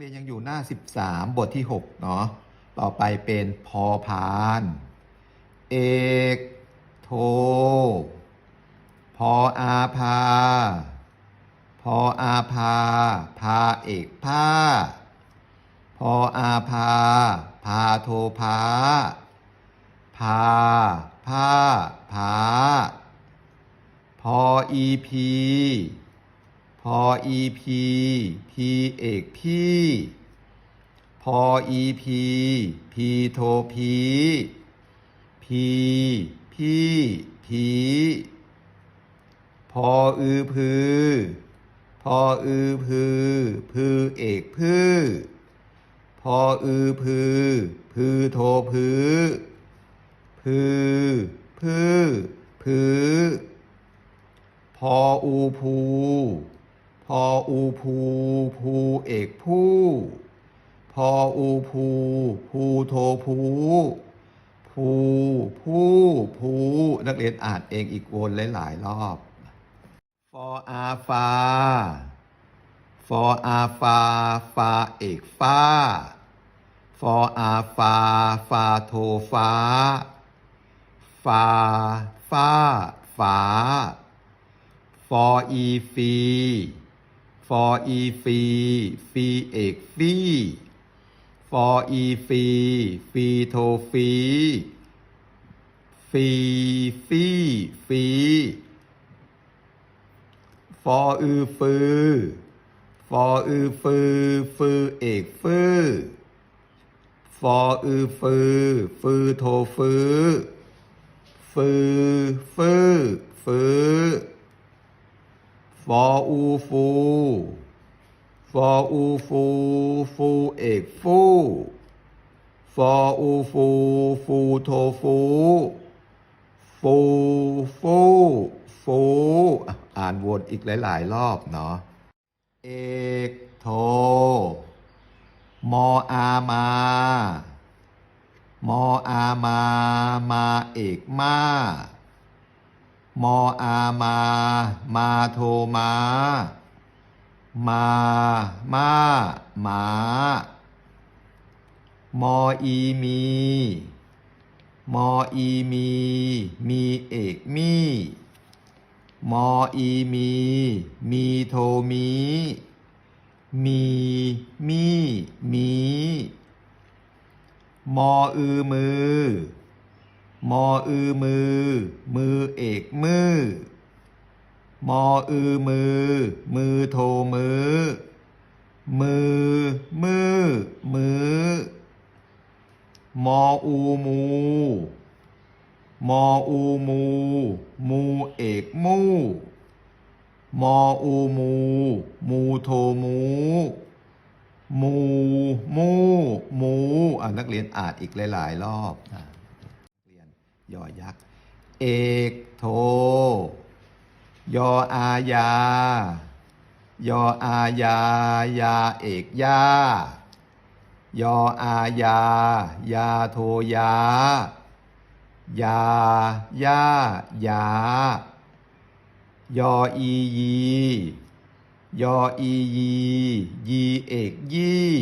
เรียน้า 13 บทที่ 6 เนาะ ต่อไปเป็นพอพาน เอกโท พออาพา พออาพา พาเอกผ้าพออาพา พาโทพา พาผ้าพาพออีพี ออีพีพีเอกพี่พออีพีพีโทพีพีพี่พีพออือพือ พออือพือ พือเอกพือพออือพือ พือโทพือ พือพือพือพออูภู พออูภูภูเอกผู้พออูภูภูโทภูภูผู้ภูนักเรียนอ่านเองอีกวนหลาย ๆ รอบฟออาฟาฟออาฟาฟาเอกฟ้าฟออาฟาฟาโทฟ้าฟาฟ้าฟ้าฟออีฟี ฟออีฟีฟีเอกฟีฟออีฟีฟีโทฟีฟีฟีฟีฟออือฟือฟออือฟือฟือเอกฟือฟออือฟือฟือโทฟือฟือฟือฟือ ฟออูฟูฟออูฟูฟูเอกฟูฟออูฟูฟูโทฟูฟูฟูฟูอะอ่านวนอีกหลาย ๆ รอบเนาะเอกโทมออามามออามามาเอกมา มออามา มาโทมา มา มามามออีมี มออีมี มีเอกมี มออีมี มีโทมี มี มี มี มออือมือ มออือมือ มือเอกมือ มออือมือ มือโทมือ มือ มือ มือ มออูมู มออูมู มูเอกมู มออูมู มูโทมูมู มู มู อ่านักเรียนอ่านอีกหลาย ๆ รอบอะนักเรี ยอยักษ์ เอกโท ยออาญายออาญายาเอกยายออาญายาโทยา ยายายายออียี ยออียี ยีเอกยี่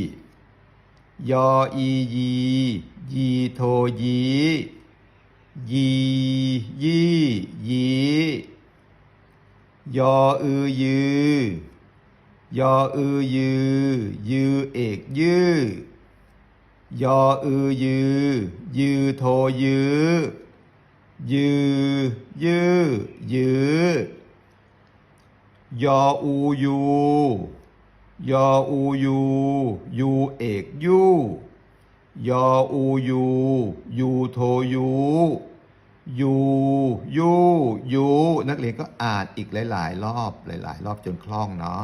ยออียี ยีโทยี ยียี่ยียออือยือยออือยือยือเอกยือยออือยือยือโทยือยือยือยือยออูยูยออูยูยูเอกยู ยออูยูยูโทยูยูยูยูนักเรียนก็อ่านอีกหลาย ๆ รอบหลาย ๆ รอบจนคล่องเนาะ